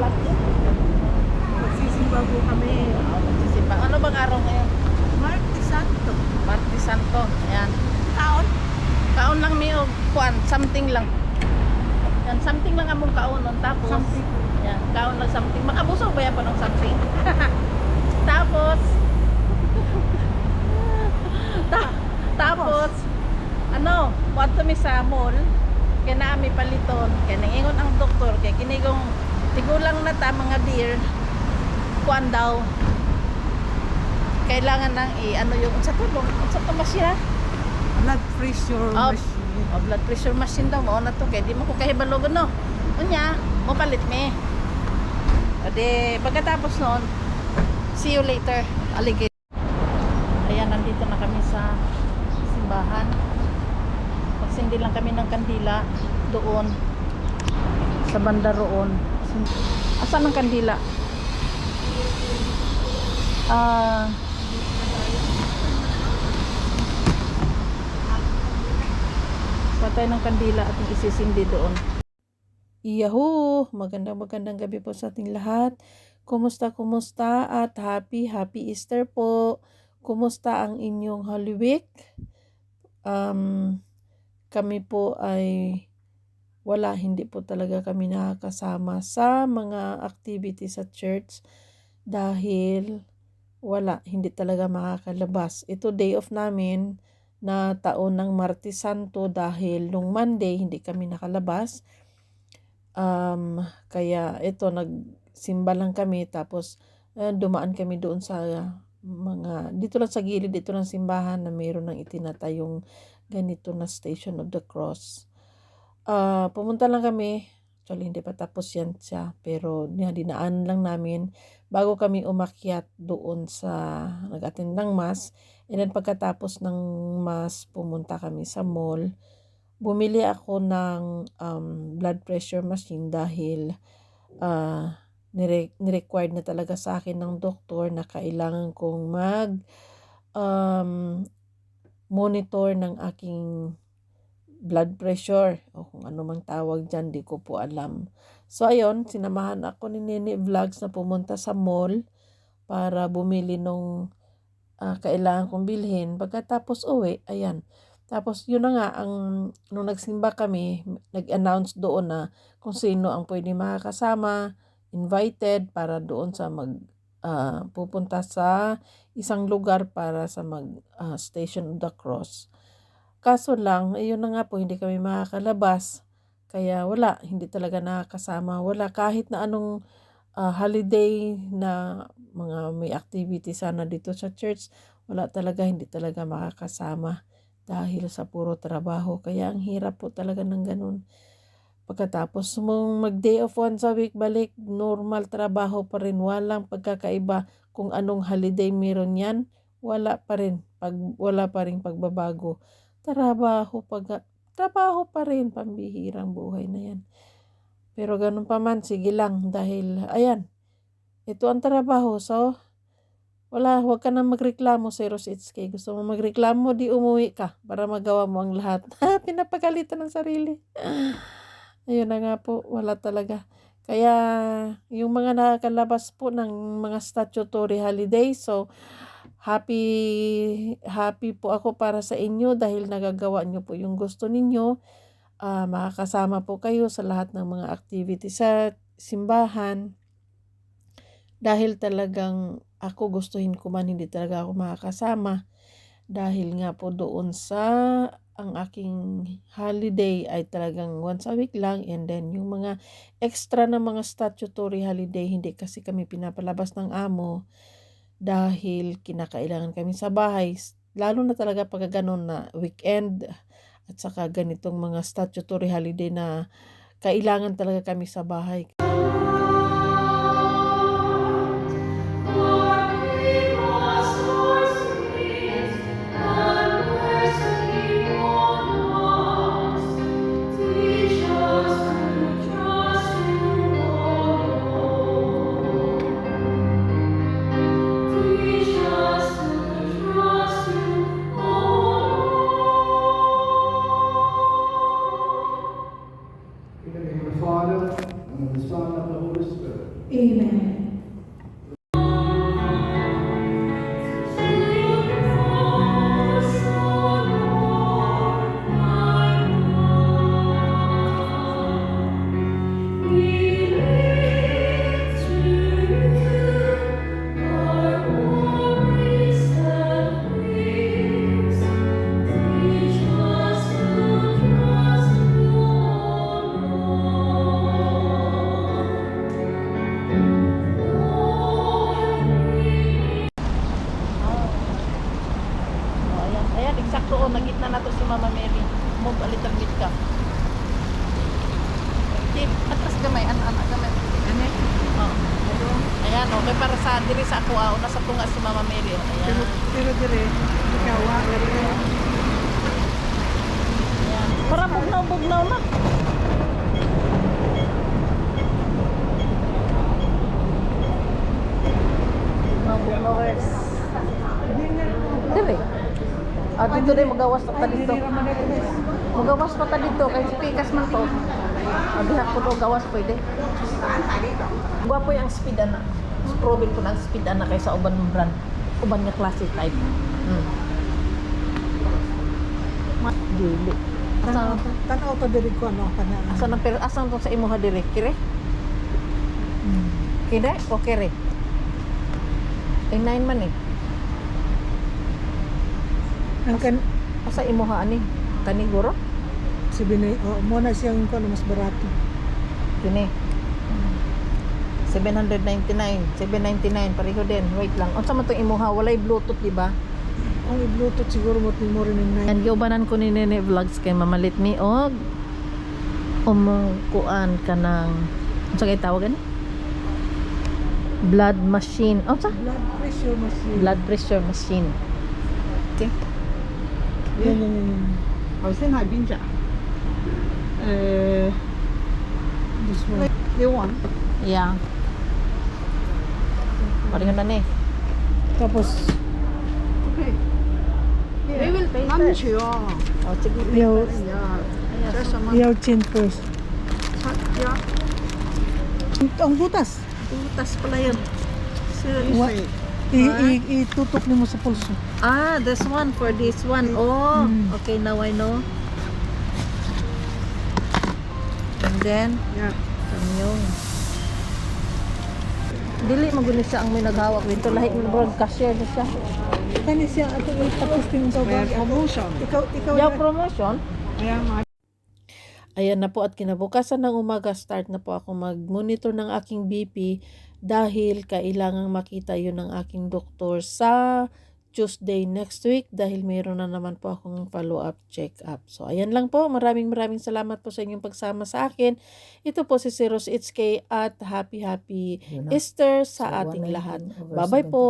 plastic. Magsisimba po kami. Oo, magsisimba. Ano bang araw ngayon? Martes Santo. Martes Santo. Ayan. Taon? Kaon lang og kuan, something lang. Yan, something lang among kaonon. Tapos, Something. yan, kaon lang something. Makabusog ba yan pa ng something? Tapos, ta- tapos, ano, what mi sa mall, kaya naami paliton, kaya nangingon ang doktor, kaya kinigong, tigulang na ta mga dear, kuan daw, kailangan nang i, ano yung, sa tulong, sa tumasya, Blood pressure Oh. machine. o blood pressure machine daw mo na to. Kay di mo ko kahibalogon no? Unya mo palit me di pagkatapos noon see you later. Aligid ayan nandito na kami sa simbahan. Pagsindi lang kami ng kandila doon sa banda roon asan ang kandila ah patay ng kandila at isisindi doon. Yahoo! Magandang magandang gabi po sa ating lahat. Kumusta, kumusta at happy, happy Easter po. Kumusta ang inyong Holy Week? Um, kami po ay wala, hindi po talaga kami nakakasama sa mga activities sa church dahil wala, hindi talaga makakalabas. Ito day off namin na taon ng Martes Santo dahil nung Monday hindi kami nakalabas. Um, kaya ito nagsimba lang kami tapos eh, dumaan kami doon sa mga dito lang sa gilid dito ng simbahan na mayroon ng itinatayong ganito na Station of the Cross. Ah, pumunta lang kami. Actually, hindi pa tapos yan siya. Pero dinaan lang namin bago kami umakyat doon sa nag-attend ng mass. And then pagkatapos ng mass, pumunta kami sa mall. Bumili ako ng um, blood pressure machine dahil uh, nire- nirequired na talaga sa akin ng doktor na kailangan kong mag um, monitor ng aking blood pressure o kung ano mang tawag dyan, di ko po alam. So ayun, sinamahan ako ni Nene Vlogs na pumunta sa mall para bumili nung ah, kailangan kong bilhin. Pagkatapos uwi, ayan. Tapos yun na nga, ang, nung nagsimba kami, nag-announce doon na kung sino ang pwede makakasama, invited para doon sa mag ah, pupunta sa isang lugar para sa mag ah, Station of the Cross. Kaso lang, ayun na nga po, hindi kami makakalabas. Kaya wala, hindi talaga nakakasama. Wala kahit na anong ah, holiday na mga may activity sana dito sa church, wala talaga, hindi talaga makakasama dahil sa puro trabaho. Kaya ang hirap po talaga ng ganun. Pagkatapos mong mag-day off once a week, balik, normal trabaho pa rin. Walang pagkakaiba kung anong holiday meron yan. Wala pa rin. Pag, wala pa rin pagbabago. Trabaho, pag, trabaho pa rin. Pambihirang buhay na yan. Pero ganun pa man, sige lang. Dahil, ayan, ito ang trabaho. So, wala, huwag ka na magreklamo, Zeros HK. Gusto mo magreklamo, di umuwi ka para magawa mo ang lahat. Pinapagalitan ng sarili. Ayun na nga po, wala talaga. Kaya, yung mga nakakalabas po ng mga statutory holiday, so, happy, happy po ako para sa inyo dahil nagagawa nyo po yung gusto ninyo. Ah, makakasama po kayo sa lahat ng mga activities sa simbahan. Dahil talagang ako gustuhin ko man hindi talaga ako makakasama. Dahil nga po doon sa ang aking holiday ay talagang once a week lang and then yung mga extra na mga statutory holiday hindi kasi kami pinapalabas ng amo dahil kinakailangan kami sa bahay lalo na talaga pag ganun na weekend at saka ganitong mga statutory holiday na kailangan talaga kami sa bahay Amen. Ayan, okay para sa diri sa ako. Ah, una sa tunga si Mama Mary. Oh. Ayan. Pero, pero dire, ikaw ah. Ayan. Para bugnaw-bugnaw na. Bugnaw-bugnawers. Dire. Ah, dito rin magawas pa ta dito. Magawas pa ta dito kay pikas man to. Ah, diha ko to gawas pwede. Gwapo yung speed ana. Proven ko ang speed ana kaysa uban ng brand. Uban nga klase type. Hmm. Ma, dili. Tanaw tanaw to dire ko ano kana. asa na pero asa to sa imuha dire kire? Kire o kire? Inline man eh. Ang kan Asa imuha ani? Kani guro? sabi na oh, mo na siyang ko mas barato. Kini. 799 799 pareho din. Wait lang. Unsa man tong imuha? Walay bluetooth di ba? Ang oh, bluetooth siguro mo mo rin ning and gyobanan ko ni Nene vlogs kay mamalit mi og umungkuan ka ng unsa kay tawagan eh? blood machine. Unsa? Blood pressure machine. Blood pressure machine. Okay. Yan yan yan how's oh, in habin siya eh this one. They want? Yeah. Paringan na ni. Eh. Tapos, okay. We will pay first. Oh, sige, pay Yaw, first. Yeah. Just a month. Yaw chin first. Yeah. Ang butas. Butas pala yun. Seriously. I, i, itutok nimo sa pulso. Ah, this one for this one. Mm. Oh, okay, now I know. And then, yeah. Kamyong. Dili maguni siya ang may naghawak dito. Lahi ng broadcaster na siya. Kani siya ato ay tapos ting sa bag. promotion. Ikaw ikaw Yung na- promotion. Ayan na po at kinabukasan ng umaga start na po ako mag-monitor ng aking BP dahil kailangang makita yun ng aking doktor sa Tuesday next week dahil mayroon na naman po akong follow-up check-up. So, ayan lang po. Maraming maraming salamat po sa inyong pagsama sa akin. Ito po si Zeros Itske at happy happy Easter sa ating lahat. Bye-bye po!